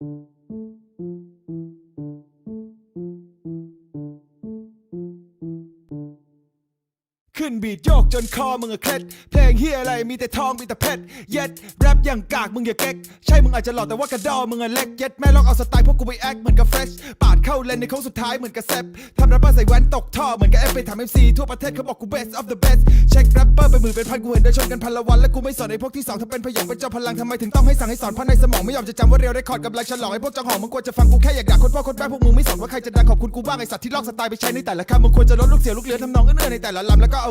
Thank you ขึ้นบีดโยกจนคอมึงอะเคล็ด เพลงเฮียอะไรมีแต่ทองมีแต่เพชร เย็ดแรปอย่างกากมึงอย่าเก๊ก ใช่มึงอาจจะหล่อแต่ว่ากระดอมึงอะเล็ก เย็ดแม่ลองเอาสไตล์พวกกูไปแอคเหมือนกับเฟรชปาดเข้าเลนในโค้งสุดท้ายเหมือนกับแซปทำแรปเปอร์ใส่แว่นตกท่อเหมือนกับเอฟไปถามเอ็มซีทั่วประเทศเขาบอกกู best of the best เช็คแรปเปอร์ไปหมื่นเป็นพันกูเห็นเดินชนกันพันละวันและกูไม่สอนไอ้พวกที่สองถ้าเป็นพยองเป็นเจ้าพลังทำไมถึงต้องให้สั่งให้สอนเพราะในสมองไม่ยอมจะจำว่าเรียวได้คอร์ดกำลังฉลองไอ้พวกจังหองมึงควรจะฟังกูแค่อยากด่าคนพ่อคนแม่พวกมึงไม่สนว่าใครจะดังขอบคุณกูบ้างไอ้สัตว์ที่ลอกสไตล์ไปใช้ในแต่ละคำมึงควรจะลดลูกเสียลูกเรือทำนองเอื้อในแต่ละลำแล้วก็เอา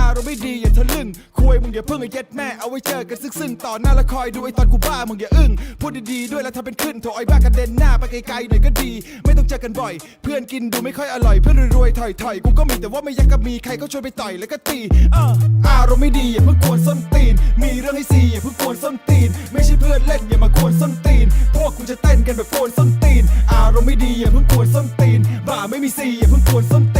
อารมณ์ไม่ดีอย่าทะลึ่งคุยมึงอย่าเพิ่งไอ้เย็ดแม่เอาไว้เจอกันซึ่งๆต่อหน้าและคอยดูไอ้ตอนกูบ้ามึงอย่าอึ้งพูดดีๆด้วยแล้วทำเป็นขึ้นโถไอ้บ้ากระเด็นหน้าไปไกลๆหน่อยก็ดี ไม่ต้องเจอกันบ่อย เพื่อนกินดูไม่ค่อยอร่อยเพื่อนรวยๆถอยๆกูก็มีแต่ว่าไม่อยากจะมีใครก็ชวนไปต่อยแล้วก็ตีเอออารมณ์ไม่ดีอย่าเพิ่งกวนส้นตีน มีเรื่องให้ซีอย่าเพิ่งกวนส้นตีน ไม่ใช่เพื่อนเล่นอย่ามากวนส้นตีน พวกกูจะเต้นกันแบบกวนส้นตีน อารมณ์ไม่ดีอย่าเพิ่งกวนส้นตีนบ่าไม่มีซีอย่าเพิ่งกวนส้นตีน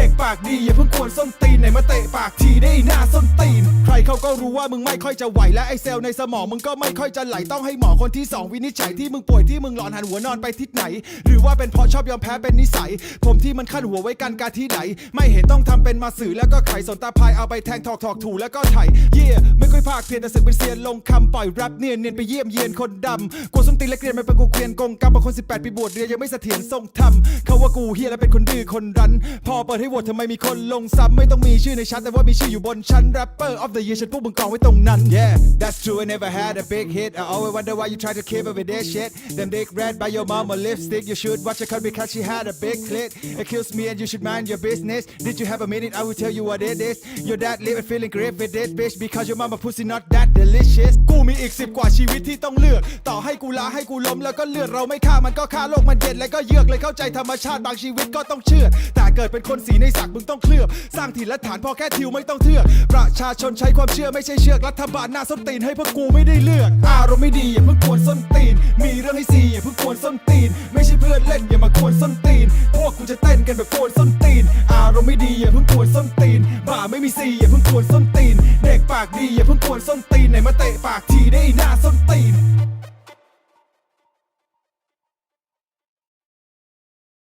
ด็กปากดีอย่าเพิ่งกวนส้นตีนไหนมาเตะปากทีได้หน้าส้นตีน เขาก็รู้ว่ามึงไม่ค่อยจะไหวและไอเซลล์ในสมองมึงก็ไม่ค่อยจะไหลต้องให้หมอคนที่สองวินิจฉัยที่มึงป่วยที่มึงหลอนหันหัวนอนไปทิศไหน หรือว่าเป็นเพราะชอบยอมแพ้เป็นนิสัย ผมที่มันขั้นหัวไว้กันกาที่ไหน ไม่เห็นต้องทำเป็นมาสื่อแล้วก็ไขสนตาพายเอาไปแทงถอกถอกถูแล้วก็ไถเย่ไม่ค่อยภาคเพียนแต่สึกเป็นเซียนลงคำปล่อยแรปเนียนเนียนไปเยี่ยมเยียนคนดำกลัวส้นตีนและเกลียนไม่เป็นกูเกลียนกงกรรมบางคน 18 ปีบวชเรียนยังไม่เสถียรทรงธรรมเขาว่ากูเฮียและเป็นคนดื้อคนรั้น พอเปิดให้โหวตทำไมมีคนลงซ้ำไม่ต้องมีชื่อในชั้นแต่ว่ามีชื่ออยู่บนชั้น rapper of the year ฉันพวกมึงกองไว้ตรงนั้น yeah that's true I never had a big hit I always wonder why you try to keep up with that shit them dick red by your mama lipstick you should watch her cut because she had a big clit accuse me and you should mind your business did you have a minute I will tell you what it is your dad living feeling great with this bitch because your mama pussy not that delicious กูมีอีกสิบกว่าชีวิตที่ต้องเลือกต่อให้กูลาให้กูล้มแล้วก็เลือดเราไม่ฆ่ามันก็ฆ่าโลกมันเย็นแล้วก็เยือกเลยเข้าใจธรรมชาติบางชีวิตก็ต้องเชื่อแต่เกิดเป็นคนสีในสักมึงต้องเคลือบ สร้างถิ่นและฐานพอแค่ทิวไม่ต้องเทือกประชาชนใช้ความเชื่อไม่ใช่เชือกรัฐบาลหน้าส้นตีนให้พวกกูไม่ได้เลือก อารมณ์ไม่ดีอย่าเพิ่งกวนส้นตีน มีเรื่องให้ซีอย่าเพิ่งกวนส้นตีน ไม่ใช่เพื่อนเล่นอย่ามากวนส้นตีน พวกกูจะเต้นกันแบบกวนส้นตีน อารมณ์ไม่ดีอย่าเพิ่งกวนส้นตีน บ่าไม่มีซีอย่าเพิ่งกวนส้นตีน เด็กปากดีอย่าเพิ่งกวนส้นตีนไหนมาเตะปากทีได้หน้าส้นตีน